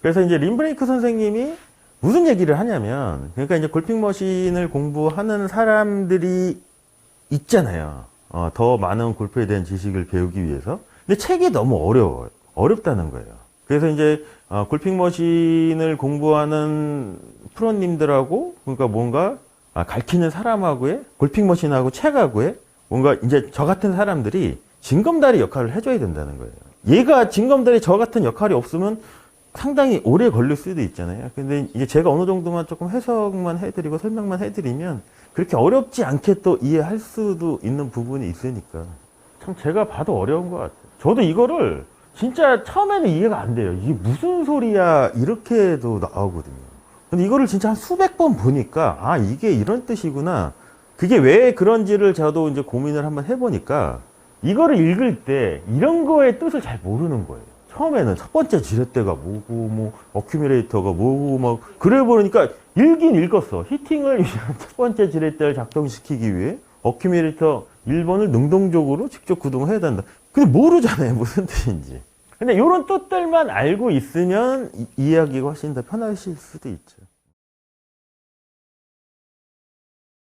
그래서 이제 림브레이크 선생님이 무슨 얘기를 하냐면, 그러니까 이제 골핑 머신을 공부하는 사람들이 있잖아요. 어, 더 많은 골프에 대한 지식을 배우기 위해서. 근데 책이 너무 어려워요. 어렵다는 거예요. 그래서 이제 어, 골핑 머신을 공부하는 프로님들하고 그러니까 뭔가 아, 가르치는 사람하고의 골핑 머신하고 책하고의 뭔가 이제 저 같은 사람들이 징검다리 역할을 해줘야 된다는 거예요. 얘가 징검다리 저 같은 역할이 없으면 상당히 오래 걸릴 수도 있잖아요. 근데 이제 제가 어느 정도만 조금 해석만 해드리고 설명만 해드리면 그렇게 어렵지 않게 또 이해할 수도 있는 부분이 있으니까 참 제가 봐도 어려운 것 같아요. 저도 이거를 진짜 처음에는 이해가 안 돼요. 이게 무슨 소리야 이렇게도 나오거든요. 근데 이거를 진짜 한 수백 번 보니까 아 이게 이런 뜻이구나. 그게 왜 그런지를 저도 이제 고민을 한번 해보니까 이거를 읽을 때 이런 거의 뜻을 잘 모르는 거예요. 처음에는 첫 번째 지렛대가 뭐고 뭐 어큐뮬레이터가 뭐고 막 그래 보니까 읽긴 읽었어. 히팅을 위한 첫 번째 지렛대를 작동시키기 위해 어큐뮬레이터 1번을 능동적으로 직접 구동을 해야 된다. 근데 모르잖아요. 무슨 뜻인지. 근데 이런 뜻들만 알고 있으면 이- 이해하기가 훨씬 더 편하실 수도 있죠.